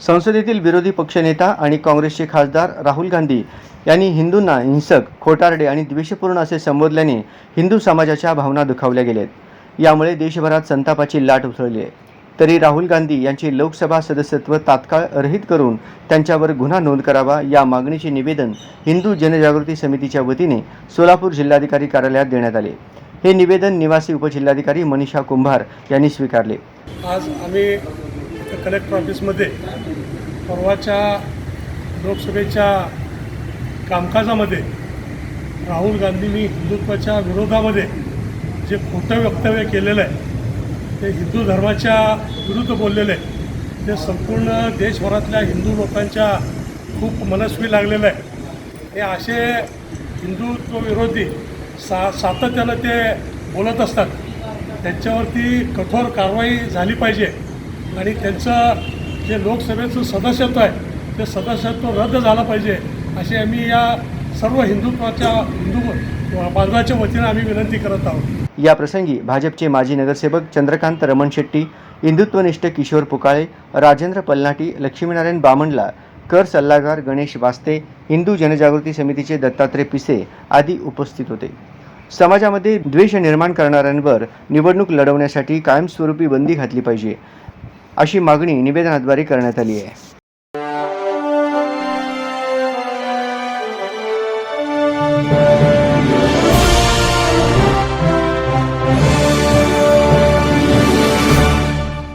संसदेतील विरोधी पक्षनेता आणि काँग्रेसचे खासदार राहुल गांधी यांनी हिंदूंना हिंसक खोटारडे आणि द्वेषपूर्ण असे संबोधल्याने हिंदू समाजाच्या भावना दुखावल्या गेल्यात. यामुळे देशभरात संतापाची लाट उसळली आहे. तरी राहुल गांधी यांचे लोकसभा सदस्यत्व तात्काळ रहित करून त्यांच्यावर गुन्हा नोंद करावा या मागणीचे निवेदन हिंदू जनजागृती समितीच्या वतीने सोलापूर जिल्हाधिकारी कार्यालयात देण्यात आले. हे निवेदन निवासी उपजिल्हाधिकारी मनीषा कुंभार यांनी स्वीकारले. आज आम्ही कलेक्टर ऑफिसमध्ये परवाच्या लोकसभेच्या कामकाजामध्ये राहुल गांधींनी हिंदुत्वाच्या विरोधामध्ये जे खोटं वक्तव्य केलेलं आहे ते हिंदू धर्माच्या विरुद्ध बोललेले ते संपूर्ण देशभरातल्या हिंदू लोकांच्या खूप मनस्वी लागलेलं आहे हे असे हिंदुत्व विरोधी सा सातत्यानं ते बोलत असतात. त्यांच्यावरती कठोर कारवाई झाली पाहिजे. आणि त्यांचं जे लोकसभेचं सदस्यत्व आहे ते सदस्यत्व रद्द झालं पाहिजे अशी आम्ही या सर्व हिंदुत्वाच्या हिंदू बांधवाच्या वतीनं आम्ही विनंती करत आहोत. या प्रसंगी भाजपचे माजी नगरसेवक चंद्रकांत रमण शेट्टी हिंदुत्वनिष्ठ किशोर पुकाळे राजेंद्र पल्लाटी लक्ष्मीनारायण बामणला कर सल्लागार गणेश वास्ते हिंदू जनजागृती समितीचे दत्तात्रय पिसे आदी उपस्थित होते. समाजामध्ये द्वेष निर्माण करणाऱ्यांवर निवडणूक लढवण्यासाठी कायमस्वरूपी बंदी घातली पाहिजे अशी मागणी निवेदनाद्वारे करण्यात आली आहे.